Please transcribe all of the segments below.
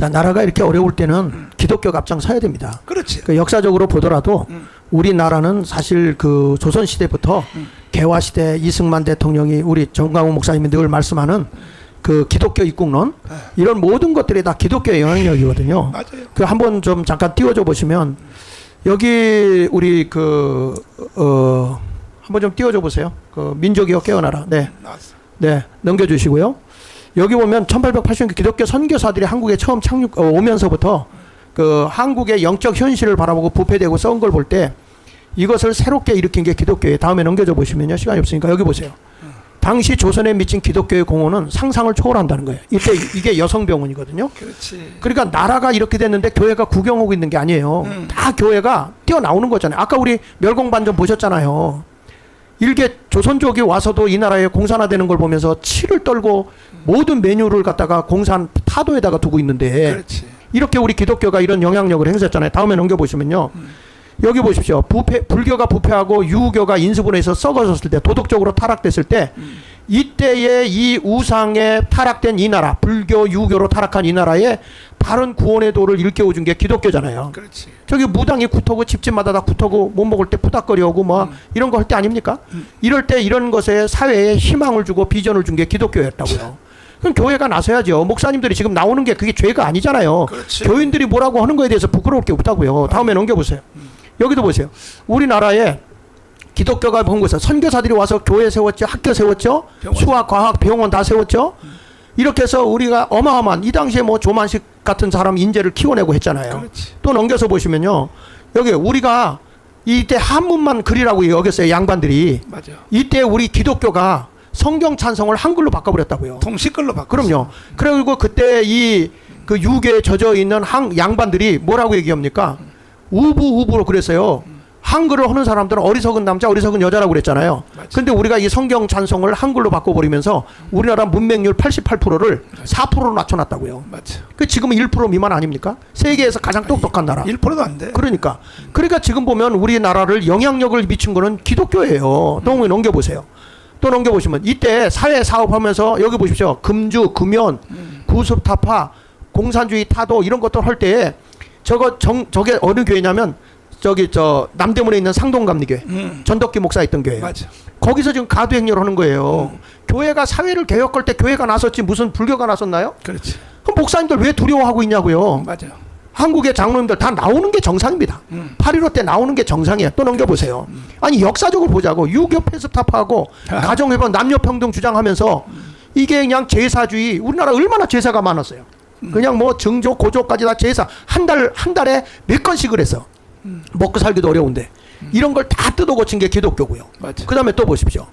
자 나라가 이렇게 어려울 때는 기독교가 앞장서야 됩니다. 그렇지. 그 역사적으로 보더라도 음. 우리나라는 사실 그 조선 시대부터 개화 시대 이승만 대통령이 우리 정강훈 목사님이 늘 말씀하는 그 기독교 입국론 네. 이런 모든 것들이 다 기독교의 영향력이거든요. 맞아요. 그 한번 좀 잠깐 띄워줘 보시면 여기 우리 그어 한번 좀 띄워줘 보세요. 그 민족이여 깨어나라. 네. 나왔어. 네, 넘겨주시고요. 여기 보면 1880년 기독교 선교사들이 한국에 처음 착륙 어, 오면서부터 그 한국의 영적 현실을 바라보고 부패되고 썩은 걸 볼 때 이것을 새롭게 일으킨 게 기독교예요. 다음에 넘겨줘 보시면요. 시간이 없으니까 여기 보세요. 당시 조선에 미친 기독교의 공헌은 상상을 초월한다는 거예요. 이때 이게 여성병원이거든요. 그렇지. 그러니까 나라가 이렇게 됐는데 교회가 구경하고 있는 게 아니에요. 음. 다 교회가 뛰어나오는 거잖아요. 아까 우리 멸공반전 보셨잖아요. 일개 조선족이 와서도 이 나라에 공산화되는 걸 보면서 치를 떨고 모든 메뉴를 갖다가 공산 타도에다가 두고 있는데 그렇지. 이렇게 우리 기독교가 이런 영향력을 행사했잖아요. 다음에 넘겨보시면요. 여기 보십시오. 부패, 불교가 부패하고 유교가 인수분해해서 썩어졌을 때, 도덕적으로 타락됐을 때, 이때의 이 우상에 타락된 이 나라, 불교, 유교로 타락한 이 나라에 바른 구원의 도를 일깨워 준 게 기독교잖아요. 그렇지. 저기 무당이 굿하고 집집마다 다 굿하고 못 먹을 때 푸닥거리고 뭐 이런 거 할 때 아닙니까? 이럴 때 이런 것에 사회에 희망을 주고 비전을 준 게 기독교였다고요. 그럼 교회가 나서야죠. 목사님들이 지금 나오는 게 그게 죄가 아니잖아요. 그렇지. 교인들이 뭐라고 하는 거에 대해서 부끄러울 게 없다고요. 다음에 넘겨보세요. 여기도 보세요. 우리나라에 기독교가 본 곳에 선교사들이 와서 교회 세웠죠, 학교 세웠죠, 병원. 수학, 과학, 병원 다 세웠죠. 이렇게 해서 우리가 어마어마한 이 당시에 뭐 조만식 같은 사람 인재를 키워내고 했잖아요. 그렇지. 또 넘겨서 보시면요. 여기 우리가 이때 한문만 그리라고 여겼어요. 양반들이. 맞아. 이때 우리 기독교가 성경 찬성을 한글로 바꿔버렸다고요. 통시글로 바꿔. 그럼요. 그리고 그때 이 그 유교에 젖어 있는 한 양반들이 뭐라고 얘기합니까? 우부 우부로 그랬어요. 한글을 하는 사람들은 어리석은 남자, 어리석은 여자라고 그랬잖아요. 맞지. 근데 우리가 이 성경 찬송을 한글로 바꿔버리면서 우리나라 문맹률 88%를 4%로 낮춰놨다고요. 그 지금은 1% 미만 아닙니까? 세계에서 가장 똑똑한 나라. 1%도 안 돼. 그러니까 그러니까 지금 보면 우리나라를 영향력을 미친 거는 기독교예요. 또 넘겨 보세요. 또 넘겨 보시면 이때 사회 사업하면서 여기 보십시오. 금주, 금연, 구습 타파, 공산주의 타도 이런 것들 할때 저거 정 저게 어느 교회냐면 저기 저 남대문에 있는 상동감리교회 음. 전덕기 목사 있던 교회. 맞아. 거기서 지금 가도 행렬을 하는 거예요. 교회가 사회를 개혁할 때 교회가 나섰지 무슨 불교가 나섰나요? 그렇지. 그럼 목사님들 왜 두려워하고 있냐고요. 맞아. 한국의 장로님들 다 나오는 게 정상입니다. 음. 8.15때 나오는 게 정상이에요. 또 넘겨보세요. 아니 역사적으로 보자고 유교 폐습 타파하고 아. 가정회복 남녀평등 주장하면서 이게 그냥 제사주의 우리나라 얼마나 제사가 많았어요. 음. 그냥 뭐 증조 고조까지 다 제사 한 달 한 달에 몇 건씩을 했어. 음. 먹고 살기도 어려운데 이런 걸 다 뜯어 고친 게 기독교고요. 맞아. 그 다음에 또 보십시오.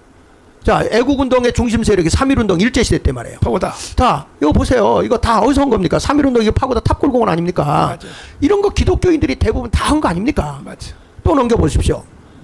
자 애국운동의 중심 세력이 3.1운동 일제시대 때 말이에요. 파고다. 자, 이거 보세요. 이거 다 어디서 온 겁니까? 3.1운동 이거 파고다 탑골공원 아닙니까? 맞아. 이런 거 기독교인들이 대부분 다 한 거 아닙니까? 맞아. 또 넘겨보십시오.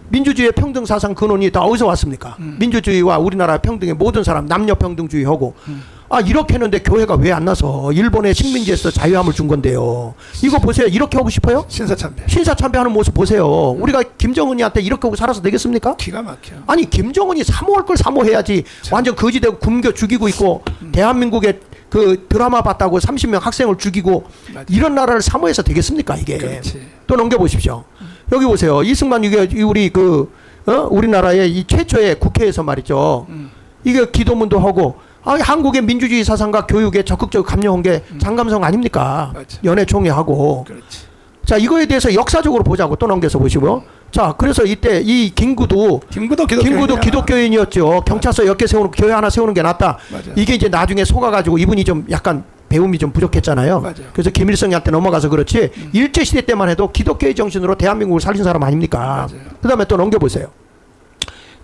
민주주의의 평등 사상 근원이 다 어디서 왔습니까? 음. 민주주의와 우리나라 평등의 모든 사람 남녀 평등주의하고 음. 아 이렇게 했는데 교회가 왜 안 나서 일본의 식민지에서 자유함을 준 건데요. 이거 보세요. 이렇게 하고 싶어요? 신사참배. 신사참배하는 모습 보세요. 우리가 김정은이한테 이렇게 하고 살아서 되겠습니까? 기가 막혀. 아니 김정은이 사모할 걸 사모해야지 완전 거지되고 굶겨 죽이고 있고 대한민국의 그 드라마 봤다고 30명 학생을 죽이고 맞아. 이런 나라를 사모해서 되겠습니까 이게 그렇지. 또 넘겨보십시오 여기 보세요 이승만 이게 우리 그 어? 우리나라의 이 최초의 국회에서 말이죠 음. 이게 기도문도 하고 아, 한국의 민주주의 사상과 교육에 적극적으로 감명한 게 장감성 아닙니까 맞아. 연애 총회하고 그렇지. 자 이거에 대해서 역사적으로 보자고 또 넘겨서 보시고요 자 그래서 이때 이 김구도 김구도 기독교. 김구도 기독교인이었죠. 경찰서 몇개 세우는 교회 하나 세우는 게 낫다. 맞아. 이게 이제 나중에 속아가지고 이분이 좀 약간 배움이 좀 부족했잖아요. 맞아요. 그래서 김일성한테 넘어가서 그렇지 일제 시대 때만 해도 기독교의 정신으로 대한민국을 살린 사람 아닙니까? 맞아요. 그다음에 또 넘겨보세요.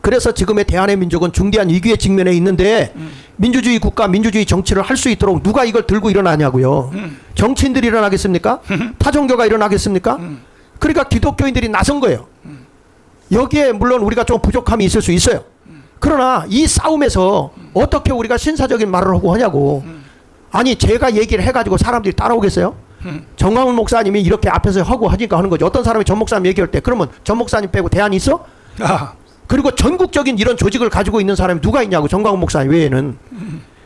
그래서 지금의 대한의 민족은 중대한 위기에 직면해 있는데 음. 민주주의 국가, 민주주의 정치를 할 수 있도록 누가 이걸 들고 일어나냐고요. 음. 정치인들이 일어나겠습니까? 타종교가 일어나겠습니까? 음. 그러니까 기독교인들이 나선 거예요. 여기에 물론 우리가 좀 부족함이 있을 수 있어요. 그러나 이 싸움에서 어떻게 우리가 신사적인 말을 하고 하냐고. 아니 제가 얘기를 해가지고 사람들이 따라오겠어요? 음. 정광훈 목사님이 이렇게 앞에서 하고 하니까 하는 거죠. 어떤 사람이 전 목사님 얘기할 때 그러면 전 목사님 빼고 대안이 있어? 아. 그리고 전국적인 이런 조직을 가지고 있는 사람이 누가 있냐고 정광훈 목사님 외에는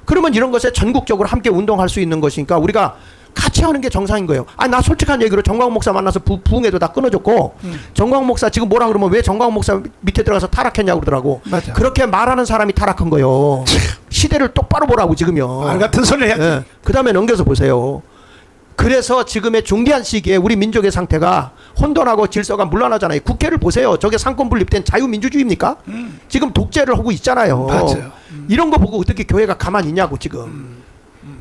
그러면 이런 것에 전국적으로 함께 운동할 수 있는 것이니까 우리가 같이 하는 게 정상인 거예요. 아, 나 솔직한 얘기로 정광훈 목사 만나서 부, 부흥회도 다 끊어줬고, 정광훈 목사 지금 뭐라 그러면 왜 정광훈 목사 밑에 들어가서 타락했냐고 그러더라고. 맞아. 그렇게 말하는 사람이 타락한 거예요. 시대를 똑바로 보라고 지금요. 말 같은 소리 해야지. 예. 그 다음에 넘겨서 보세요. 그래서 지금의 중대한 시기에 우리 민족의 상태가 혼돈하고 질서가 물러나잖아요. 국회를 보세요. 저게 상권 분립된 자유민주주의입니까? 지금 독재를 하고 있잖아요. 음. 맞아요. 음. 이런 거 보고 어떻게 교회가 가만히 있냐고 지금.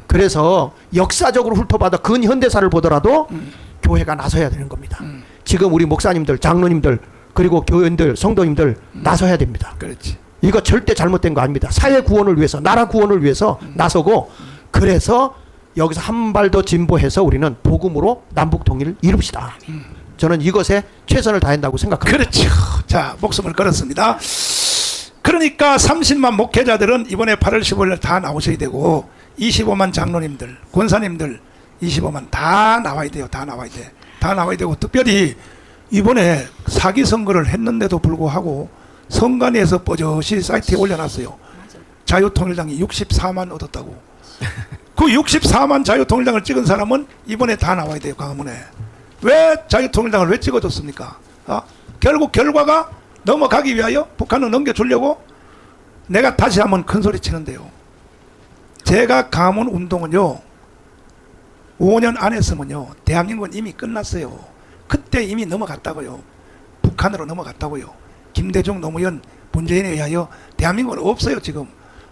그래서 역사적으로 훑어봐도 근현대사를 보더라도 음. 교회가 나서야 되는 겁니다. 지금 우리 목사님들, 장로님들 그리고 교인들, 성도님들 음. 나서야 됩니다. 그렇지. 이거 절대 잘못된 거 아닙니다. 사회 구원을 위해서, 나라 구원을 위해서 나서고 그래서 여기서 한 발 더 진보해서 우리는 복음으로 남북 통일을 이룹시다. 저는 이것에 최선을 다한다고 생각합니다. 그렇죠. 자, 목숨을 걸었습니다. 그러니까 30만 목회자들은 이번에 8월 15일 다 나오셔야 되고 25만 장로님들, 권사님들 25만 다 나와야 돼요. 다 나와야 돼. 다 나와야 되고 특별히 이번에 사기 선거를 했는데도 불구하고 선관위에서 뻐젓이 사이트에 올려놨어요. 자유통일당이 64만 얻었다고. 그 64만 자유통일당을 찍은 사람은 이번에 다 나와야 돼요. 강화문에. 왜 자유통일당을 왜 찍어줬습니까? 아, 결국 결과가 넘어가기 위하여 북한을 넘겨주려고 내가 다시 한번 큰 소리 치는데요. 제가 강화문 운동은요, 5년 안 했으면요, 대한민국은 이미 끝났어요. 그때 이미 넘어갔다고요. 북한으로 넘어갔다고요. 김대중, 노무현, 문재인에 의하여 대한민국은 없어요, 지금.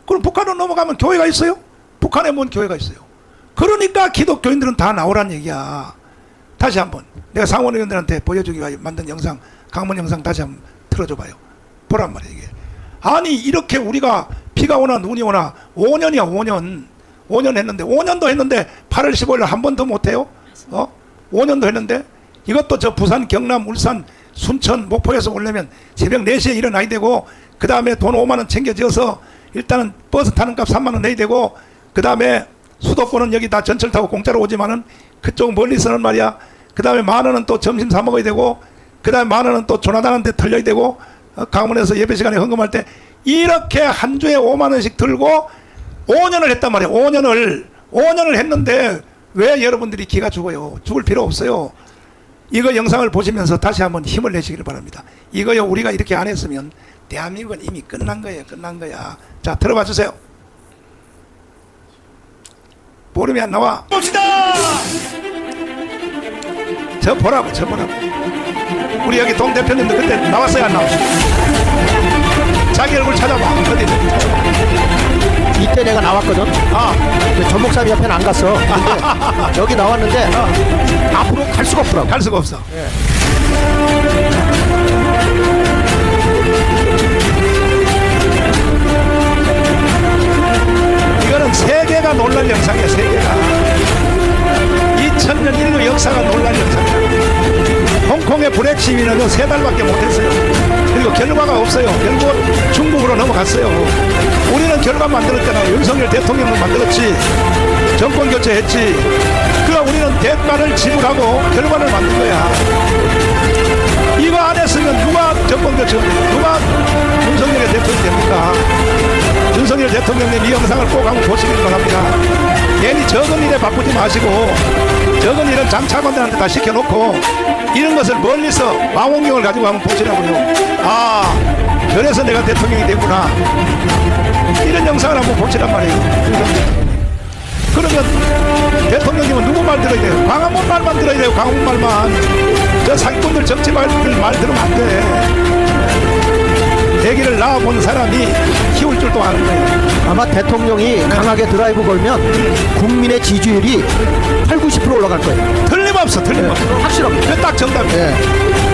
그럼 북한으로 넘어가면 교회가 있어요? 북한에 뭔 교회가 있어요? 그러니까 기독교인들은 다 나오란 얘기야. 다시 한번 내가 상원 의원들한테 보여주기 위해 만든 영상 강문 영상 다시 한번 틀어줘 봐요. 보란 말이야 이게. 아니 이렇게 우리가 비가 오나 눈이 오나 5년이야 5년 5년 했는데 5년도 했는데 8월 15일 한 번 더 못해요? 어? 5년도 했는데 이것도 저 부산 경남 울산 순천 목포에서 오려면 새벽 4시에 일어나야 되고 그 다음에 돈 5만 원 챙겨져서 일단은 버스 타는 값 3만 원 내야 되고 그 다음에 수도권은 여기 다 전철 타고 공짜로 오지만은 그쪽 멀리서는 말이야 그 다음에 만 원은 또 점심 사 먹어야 되고 그 다음에 만 원은 또 조나단한테 털려야 되고 어, 강원에서 예배 시간에 헌금할 때 이렇게 한 주에 5만 원씩 들고 5년을 했단 말이야 5년을. 5년을 했는데 왜 여러분들이 기가 죽어요? 죽을 필요 없어요. 이거 영상을 보시면서 다시 한번 힘을 내시길 바랍니다. 이거요 우리가 이렇게 안 했으면 대한민국은 이미 끝난 거예요. 끝난 거야. 자 들어봐 주세요. 보름이 안 나와. 봅시다 저 보라고 저 보라고 우리 여기 동 대표님도 그때 나왔어요 안 나왔어요? 자기 얼굴 찾아봐. 어디? 이때 내가 나왔거든. 아. 근데 전 목사님 옆에는 안 갔어. 근데 여기 나왔는데 앞으로 갈 수가 없더라고. 갈 수가 없어. 이거는 세계가 놀랄 영상이야 세계가. 2000년 인류 역사가 놀랄 영상이야 홍콩의 브렉 시위는 세 달밖에 못했어요. 그리고 결과가 없어요. 결국 중국으로 넘어갔어요. 우리는 결과 만들었잖아요. 윤석열 대통령을 만들었지. 정권 교체했지. 그러니까 우리는 대가를 지불하고 결과를 만든 거야 교체 누가 윤석열의 대통령이 됩니까 윤석열 대통령님 이 영상을 꼭 한번 보시길 바랍니다. 괜히 적은 일에 바쁘지 마시고 적은 일은 장차관들한테 다 시켜놓고 이런 것을 멀리서 망원경을 가지고 한번 보시라고요. 아, 그래서 내가 대통령이 됐구나. 이런 영상을 한번 보시란 말이에요. 윤석열. 그러면 대통령님은 누구 말 들어야 돼요? 광화문 말만 들어야 돼요. 광화문 말만. 저 사기꾼들 정치 말들 말 들으면 안 돼. 애기를 낳아본 사람이 키울 줄도 아는 거예요. 아마 대통령이 강하게 드라이브 걸면 국민의 지지율이 8, 90% 올라갈 거예요. 틀림없어, 틀림없어. 확실합니다. 그딱 정답이에요. 예.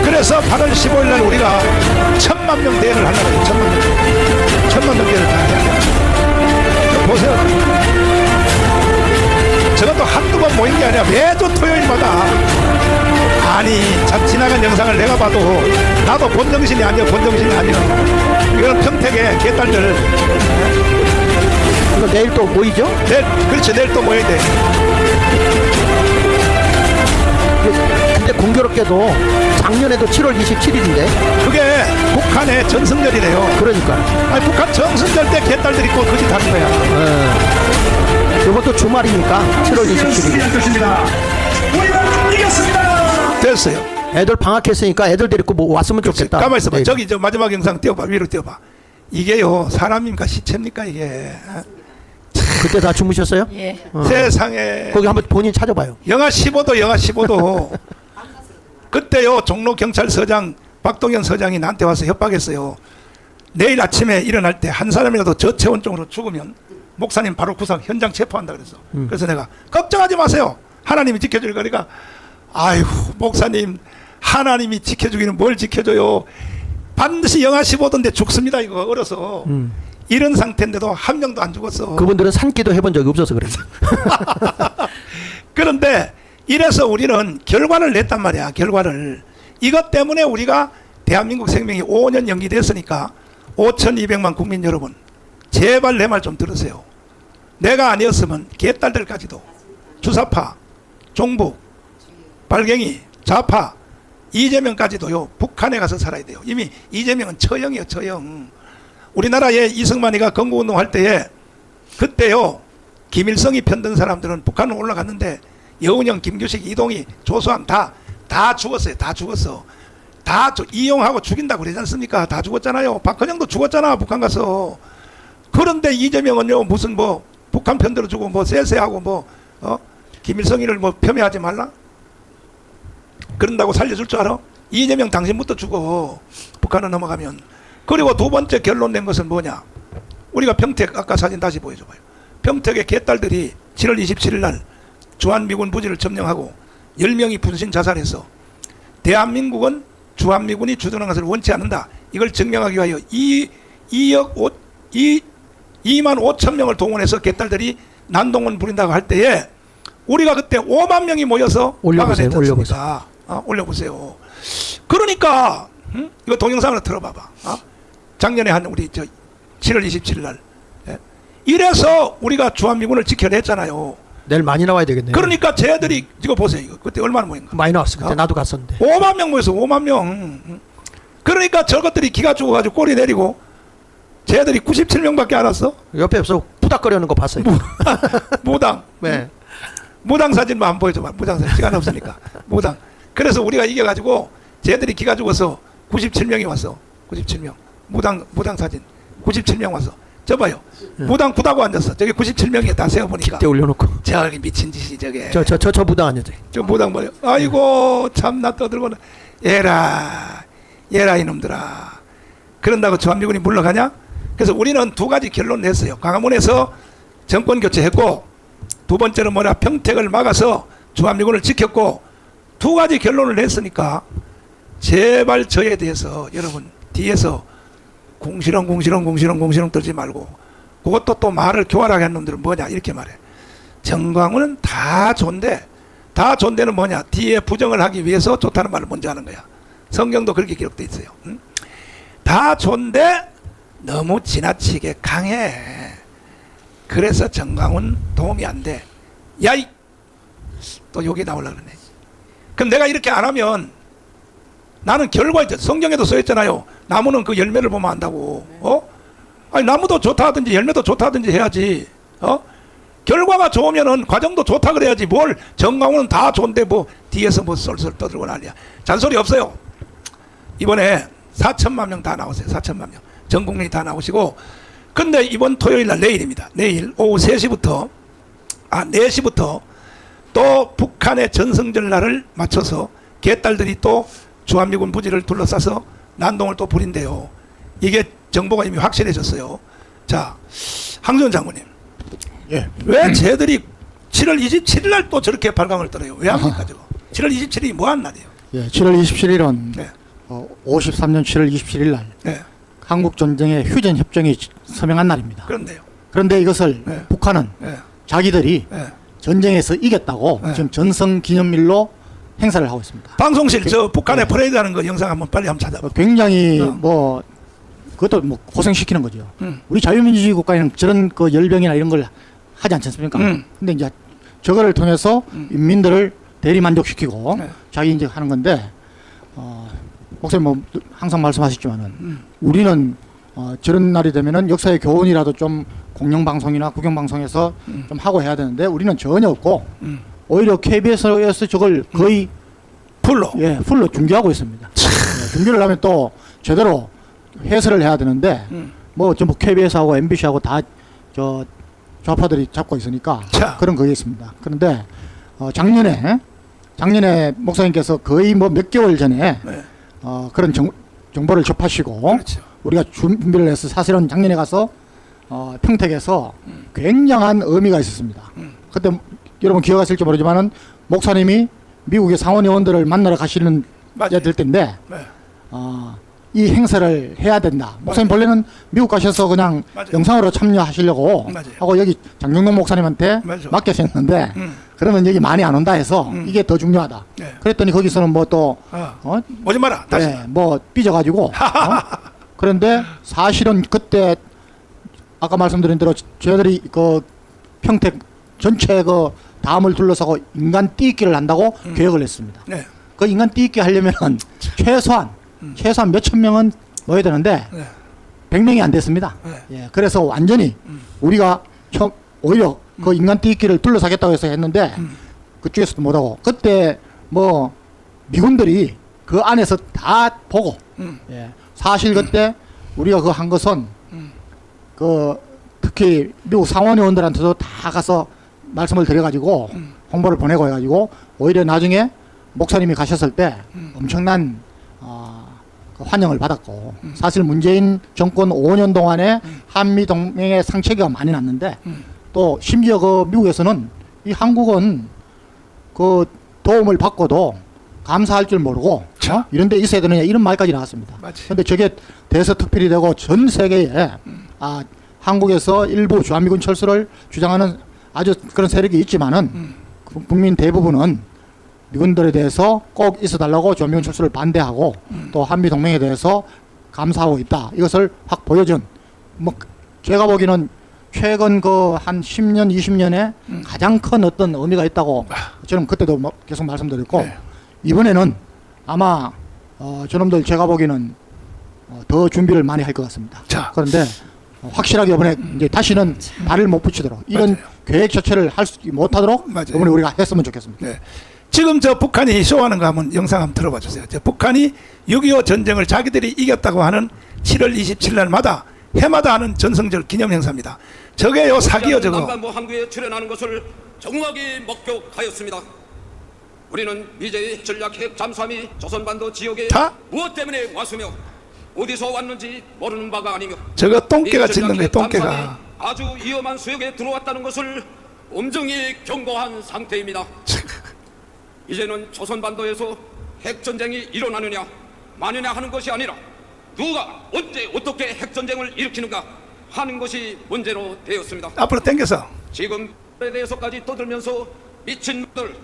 그래서 8월 15일 날 우리가 천만 명 대회를 하려고 해요. 천만 명. 천만 명 대회를 다저 보세요. 저것도 한두 번 모인 게 아니라 매주 영상을 내가 봐도 나도 본정신이 아니야 본정신이 아니야 이거는 평택의 개딸들 그래서 내일 또 모이죠? 내일 그렇지 내일 또 모여야 돼 근데 공교롭게도 작년에도 7월 27일인데 그게 북한의 전승절이래요 그러니까 아니 북한 정승절 때 개딸들이 꼭 거짓 하는 거야 예. 이것도 주말이니까 7월 27일. 것입니다. 우리는 이겼습니다. 됐어요. 애들 방학했으니까 애들 데리고 뭐 왔으면 좋겠다. 가만 있어봐. 네. 저기 저 마지막 영상 띄워봐. 위로 띄워봐. 이게요 사람입니까 시체입니까 이게 그때 다 주무셨어요? 예. 어. 세상에 거기 한번 본인 찾아봐요. 영하 15도 영하 15도 그때요 종로 경찰서장 박동현 서장이 나한테 와서 협박했어요 내일 아침에 일어날 때 한 사람이라도 저체온증으로 죽으면 목사님 바로 구상 현장 체포한다 그랬어 음. 그래서 내가 걱정하지 마세요 하나님이 지켜줄 거니까 아이고 목사님 하나님이 지켜주기는 뭘 지켜줘요 반드시 영하 15도인데 죽습니다 이거 얼어서 음. 이런 상태인데도 한 명도 안 죽었어 그분들은 산기도 해본 적이 없어서 그래요. 그런데 이래서 우리는 결과를 냈단 말이야. 결과를. 이것 때문에 우리가 대한민국 생명이 5년 연기됐으니까 5,200만 국민 여러분 제발 내 말 좀 들으세요. 내가 아니었으면 개딸들까지도 주사파, 종북, 빨갱이, 좌파, 이재명까지도요 북한에 가서 살아야 돼요. 이미 이재명은 처형이에요, 처형. 우리나라에 이승만이가 건국운동 할 때에 그때요 김일성이 편든 사람들은 북한으로 올라갔는데 여운형, 김규식, 이동희, 조수환 다다 죽었어요. 다 죽었어. 다 저- 이용하고 죽인다고 그러지 않습니까? 다 죽었잖아요. 박헌영도 죽었잖아. 북한 가서. 그런데 이재명은요 무슨 뭐 북한 편들어 주고 뭐 쎄쎄하고 뭐 어? 김일성이를 뭐 폄훼하지 말라? 그런다고 살려줄 줄 알아? 이재명 당신부터 죽어. 북한을 넘어가면. 그리고 두 번째 결론 낸 것은 뭐냐? 우리가 평택 아까 사진 다시 보여줘봐요. 평택의 개딸들이 7월 27일 날 주한미군 부지를 점령하고 10명이 분신 자살해서 대한민국은 주한미군이 주둔한 것을 원치 않는다. 이걸 증명하기 위하여 2, 2억 5, 2, 2만 5천 명을 동원해서 개딸들이 난동을 부린다고 할 때에 우리가 그때 5만 명이 모여서 올려보세요, 않습니까? 어, 올려보세요. 그러니까 응? 이거 동영상으로 들어봐봐. 어? 작년에 한 우리 저 7월 27일 날 예? 이래서 우리가 주한미군을 지켜냈잖아요. 내일 많이 나와야 되겠네요. 그러니까 쟤들이 이거 보세요. 이거 그때 얼마나 모인가? 많이 나왔어. 그때 어? 나도 갔었는데. 5만 명 모여서 5만 명. 그러니까 저것들이 기가 죽어가지고 꼬리 내리고 쟤들이 97명밖에 안 왔어. 옆에서 부닥거리는 거 봤어요. 무당. 네. 무당 사진만 안 보여줘봐. 무당 사진 시간 없으니까. 무당. 그래서 우리가 이겨가지고 쟤들이 기가 죽어서 97명이 왔어. 97명. 무당 무당 사진. 97명 왔어. 저 봐요. 무당 구다고 앉았어. 저기 97명이 다 세어보니까. 때 올려놓고. 저기 미친 짓이 저게. 저 저 저저 부당 아니죠? 저 무당 말이야. 아이고 참나 떠들고는 얘라 얘라 이놈들아. 그런다고 주한미군이 물러가냐? 그래서 우리는 두 가지 결론 냈어요. 광화문에서 정권 교체했고 두 번째는 뭐냐 평택을 막아서 주한미군을 지켰고 두 가지 결론을 냈으니까 제발 저에 대해서 여러분 뒤에서 공시렁 공시렁 공시렁 공시렁 떨지 말고 그것도 또 말을 교활하게 한 놈들은 뭐냐 이렇게 말해. 정광훈은 다 좋은데 다 좋은데는 뭐냐 뒤에 부정을 하기 위해서 좋다는 말을 먼저 하는 거야. 성경도 그렇게 기록돼 있어요. 응? 다 좋은데 너무 지나치게 강해. 그래서 정광훈 도움이 안 돼. 야이 또 여기 나올라 그러네. 그럼 내가 이렇게 안 하면 나는 결과 있죠. 성경에도 써 있잖아요. 나무는 그 열매를 보면 안다고. 어? 아니 나무도 좋다 하든지 열매도 좋다 하든지 해야지. 어? 결과가 좋으면은 과정도 좋다 그래야지 뭘 정강훈은 다 좋은데 뭐 뒤에서 뭐 쏠쏠 떠들고 난리야. 잔소리 없어요. 이번에 4천만 명 다 나오세요. 4천만 명. 전 국민이 다 나오시고 근데 이번 토요일 날 내일입니다. 내일 오후 3시부터 아 4시부터 또 북한의 전승절 날을 맞춰서 개딸들이 또 주한미군 부지를 둘러싸서 난동을 또 부린대요. 이게 정보가 이미 확실해졌어요. 자, 항전 장군님. 예. 왜 쟤들이 7월 27일 날 또 저렇게 발광을 떨어요? 왜 합니까 저거? 7월 27일이 뭐한 날이에요? 예. 7월 27일은 네. 어, 53년 7월 27일 날 네. 한국 전쟁의 휴전 협정이 서명한 날입니다. 그런데요. 그런데 이것을 네. 북한은 네. 자기들이 네. 전쟁에서 이겼다고 네. 지금 전성 기념일로 행사를 하고 있습니다. 방송실 저 북한에 네. 퍼레이드 하는 거 영상 한번 빨리 한번 찾아봐. 어, 굉장히 어. 뭐 그것도 뭐 고생시키는 거죠. 음. 우리 자유민주주의 국가에는 저런 그 열병이나 이런 걸 하지 않지 않습니까? 음. 근데 이제 저거를 통해서 음. 인민들을 대리 만족시키고 네. 자기 이제 하는 건데 어, 목사님 뭐 항상 말씀하셨지만은 음. 우리는 어, 저런 날이 되면은 역사의 교훈이라도 좀 공영방송이나 국영방송에서 좀 하고 해야 되는데 우리는 전혀 없고 음. 오히려 KBS에서 저걸 거의 풀로. 예, 풀로 중계하고 있습니다. 예, 중계를 하면 또 제대로 해설을 해야 되는데 음. 뭐 전부 KBS하고 MBC하고 다 저 좌파들이 잡고 있으니까 자. 그런 그게 있습니다. 그런데 어, 작년에 작년에 목사님께서 거의 뭐 몇 개월 전에 네. 어, 그런 정, 정보를 접하시고 그렇죠. 우리가 준비를 해서 사실은 작년에 가서 어, 평택에서 굉장한 의미가 있었습니다. 음. 그때 여러분 기억하실지 모르지만은 목사님이 미국의 상원 의원들을 만나러 가시는 맞아요. 될 때인데 네. 어, 이 행사를 해야 된다. 목사님 본래는 미국 가셔서 그냥 맞아요. 영상으로 참여하시려고 맞아요. 하고 여기 장경동 목사님한테 맞아. 맡겨셨는데 음. 그러면 여기 많이 안 온다 해서 음. 이게 더 중요하다. 네. 그랬더니 거기서는 뭐또 아, 어? 오지 마라. 다시. 네, 뭐 삐져가지고 어? 그런데 사실은 그때 아까 말씀드린 대로 저희들이 그 평택 전체 그 담을 둘러싸고 인간 띠기를 한다고 음. 계획을 했습니다. 네. 그 인간 띠기 하려면 최소한 최소한 몇천 명은 모여야 되는데 네. 100명이 안 됐습니다. 네. 예, 그래서 완전히 음. 우리가 처, 오히려 그 인간 띠기를 둘러싸겠다고 해서 했는데 음. 그쪽에서도 못하고 그때 뭐 미군들이 그 안에서 다 보고 음. 예, 사실 그때 우리가 그 한 것은 음. 그 특히 미국 상원 의원들한테도 다 가서 말씀을 드려가지고 음. 홍보를 보내고 해가지고 오히려 나중에 목사님이 가셨을 때 음. 엄청난 어, 그 환영을 받았고 사실 문재인 정권 5년 동안에 한미 동맹의 상처가 많이 났는데 음. 또 심지어 그 미국에서는 이 한국은 그 도움을 받고도 감사할 줄 모르고 자. 어? 이런 데 있어야 되느냐 이런 말까지 나왔습니다. 근데 저게 대서 특필이 되고 전 세계에 아 한국에서 일부 주한미군 철수를 주장하는 아주 그런 세력이 있지만은 음. 그 국민 대부분은 미군들에 대해서 꼭 있어달라고 주한미군 철수를 반대하고 또 한미 동맹에 대해서 감사하고 있다. 이것을 확 보여준 뭐 제가 보기에는 최근 그 한 10년, 20년에 가장 큰 어떤 의미가 있다고 저는 그때도 뭐 계속 말씀드렸고 네. 이번에는 아마 어, 저놈들 제가 보기에는 어, 더 준비를 많이 할 것 같습니다. 자. 그런데 어, 확실하게 이번에 이제 다시는 발을 못 붙이도록 이런 맞아요. 계획 자체를 할 수 못하도록 맞아요. 이번에 우리가 했으면 좋겠습니다. 네. 지금 저 북한이 쇼하는 거 한번 영상 한번 들어봐 주세요. 저 북한이 6.25 전쟁을 자기들이 이겼다고 하는 7월 27일 날마다 해마다 하는 전성절 기념 행사입니다. 저게요 사기요 저거. 남반부 항구에 출현하는 것을 정확히 목격하였습니다. 우리는 미제의 전략 핵 잠수함이 조선반도 지역에 다? 무엇 때문에 왔으며 어디서 왔는지 모르는 바가 아니며 저거 똥개가 이 짓는 거예요 똥개가. 아주 위험한 수역에 들어왔다는 것을 엄정히 경고한 상태입니다. 이제는 조선반도에서 핵전쟁이 일어나느냐 마느냐 하는 것이 아니라 누가 언제 어떻게 핵전쟁을 일으키는가 하는 것이 문제로 되었습니다. 앞으로 당겨서 지금에 대해서까지 떠들면서 미친 들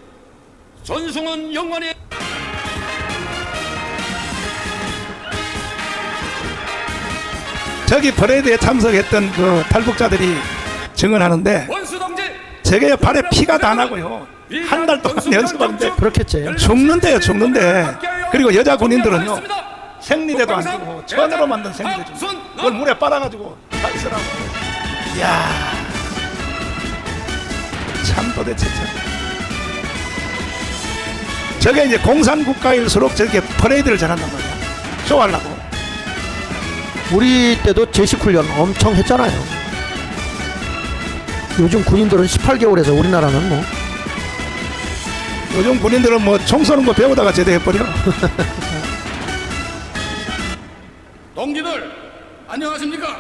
전승은 영원히 저기 퍼레이드에 참석했던 그 탈북자들이 증언하는데 저게 발에 피가 다 나고요. 한 달 동안 연습하는데 그렇겠지. 죽는데요 죽는데. 그리고 여자 군인들은요 생리대도 안 주고 천으로 만든 생리대 주고 그걸 물에 빨아가지고 다 쓰라고. 이야 참 도대체 참 저게 이제 공산국가일수록 저렇게 퍼레이드를 잘한단 말이야. 쇼하려고 우리 때도 제식 훈련 엄청 했잖아요. 요즘 군인들은 18개월에서 우리나라는 뭐 요즘 군인들은 뭐 총 쏘는 거 배우다가 제대해버려 동지들 안녕하십니까?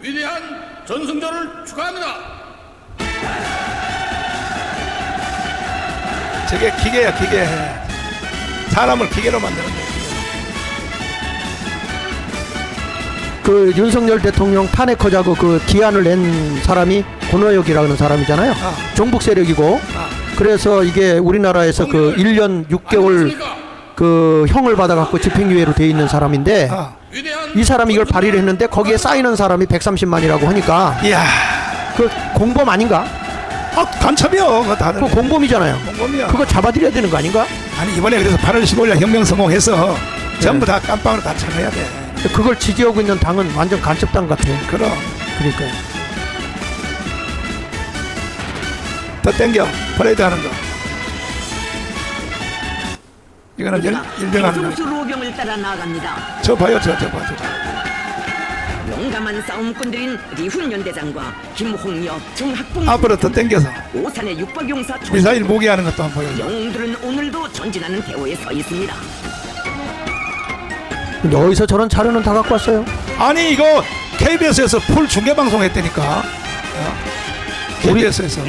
위대한 전승절을 축하합니다. 저게 기계야 기계 사람을 기계로 만드는 거야 그 윤석열 대통령 탄핵하자고 그 기한을 낸 사람이 권호혁이라는 사람이잖아요. 아. 종북 세력이고 아. 그래서 이게 우리나라에서 그 1년 6개월 그 형을 받아갖고 집행유예로 돼 있는 사람인데 아. 이 사람이 이걸 발의를 했는데 거기에 쌓이는 사람이 130만이라고 하니까 이야 그 공범 아닌가? 아, 간첩이요 그거 다들 그 공범이잖아요. 공범이야 그거 잡아들여야 되는 거 아닌가? 아니 이번에 그래서 8월 15일 혁명 성공해서 전부 다 깜빵으로 다 참아야 돼 그걸 지지하고 있는 당은 완전 간첩당 같아요. 그럼 그러니까요. 더 땡겨 퍼레이드 하는 거. 이거는 거니까. 로병을 따라 나아갑니다. 저 봐요, 저, 저 봐, 저 봐. 용감한 싸움꾼들인 리훈 대장과 김홍엽, 정학봉 앞으로 더 땡겨서 오산의 육박용사 총 미사일 모기하는 것도 한번 보여줘. 영웅들은 오늘도 전진하는 대호에 서 있습니다. 어디서 저런 자료는 다 갖고 왔어요? 아니 이거 KBS에서 풀 중계 방송 했다니까. 어? KBS에서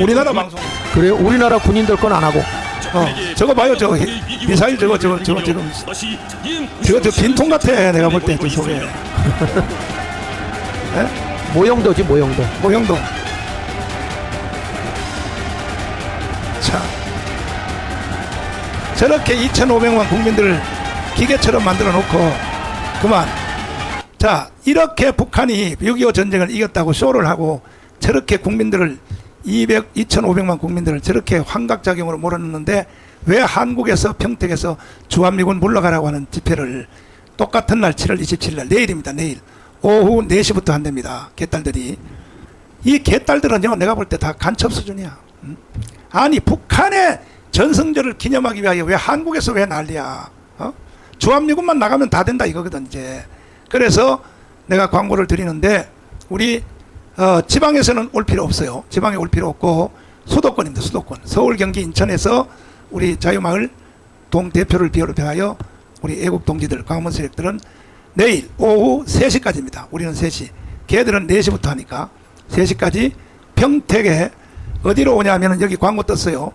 우리나라 방송. 그래요? 우리나라 군인들 건 안 하고. 어, 저거 봐요, 저 미사일 저거 저거 저거 지금 저거 저 빈통 같아 내가 볼 때 저 속에 모형도지 모형도. 모형도. 자, 저렇게 2,500만 국민들을 기계처럼 만들어 놓고 그만. 자, 이렇게 북한이 6.25 전쟁을 이겼다고 쇼를 하고 저렇게 국민들을 200, 2,500만 국민들을 저렇게 환각작용으로 몰아넣는데 왜 한국에서 평택에서 주한미군 물러가라고 하는 집회를 똑같은 날 7월 27일 날 내일입니다. 내일 오후 4시부터 한답니다. 개딸들이 이 개딸들은요 내가 볼 때 다 간첩 수준이야. 음? 아니 북한의 전승절을 기념하기 위하여 왜 한국에서 왜 난리야? 어? 주한미군만 나가면 다 된다 이거거든 이제. 그래서 내가 광고를 드리는데 우리 어, 지방에서는 올 필요 없어요. 지방에 올 필요 없고 수도권입니다. 수도권. 서울, 경기, 인천에서 우리 자유마을 동 대표를 비롯하여 우리 애국 동지들, 광화문 세력들은 내일 오후 3시까지입니다. 우리는 3시. 걔들은 4시부터 하니까 3시까지 평택에 어디로 오냐면은 여기 광고 떴어요.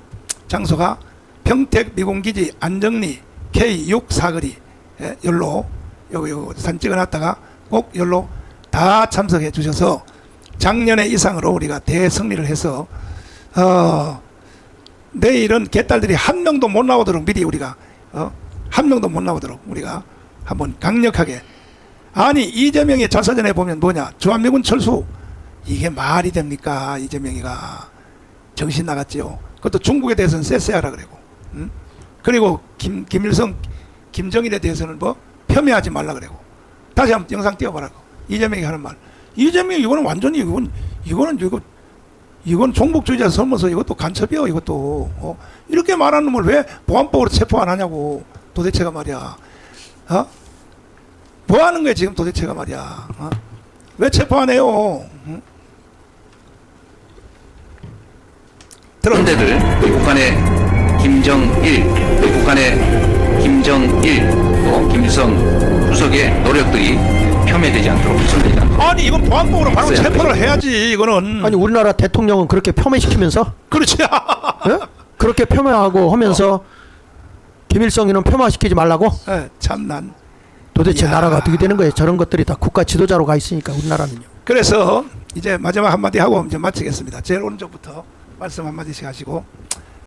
장소가 평택 미군기지 안정리 K6 사거리. 예, 열로 요거 산 찍어놨다가 꼭 열로 다 참석해 주셔서 작년의 이상으로 우리가 대승리를 해서 어 내일은 개딸들이 한 명도 못 나오도록 미리 우리가 어, 한 명도 못 나오도록 우리가 한번 강력하게. 아니 이재명의 자서전에 보면 뭐냐? 주한미군 철수. 이게 말이 됩니까? 이재명이가. 정신 나갔지요. 그것도 중국에 대해서는 쎄쎄하라 그러고. 음? 그리고 김, 김일성 김정일에 대해서는 뭐 폄훼하지 말라 그러고 다시 한번 영상 띄워보라고 이재명이 하는 말 이재명 이거는 완전히 이건 이거는 이거 이건 종북주의자 설면서 이것도 간첩이요 이것도 어? 이렇게 말하는 걸왜 보안법으로 체포 안 하냐고 도대체가 말이야 어? 뭐 하는 거야 지금 도대체가 말이야 어? 왜 체포 안 해요 응? 들어 현대들 북한의 김정일, 북한의 김정일 또 김일성 주석의 노력들이 폄훼되지 않도록 훼손되지 않도록 아니 이건 보안법으로 바로 있어야 체포를 해야지 이거는 아니 우리나라 대통령은 그렇게 폄훼시키면서 그렇지 예? 그렇게 폄훼하고 하면서 김일성이는 폄하시키지 말라고? 예, 참난 도대체 이야. 나라가 어떻게 되는 거예요? 저런 것들이 다 국가 지도자로 가 있으니까 우리나라는요. 그래서 이제 마지막 한마디 하고 이제 마치겠습니다. 제일 오른쪽부터 말씀 한마디씩 하시고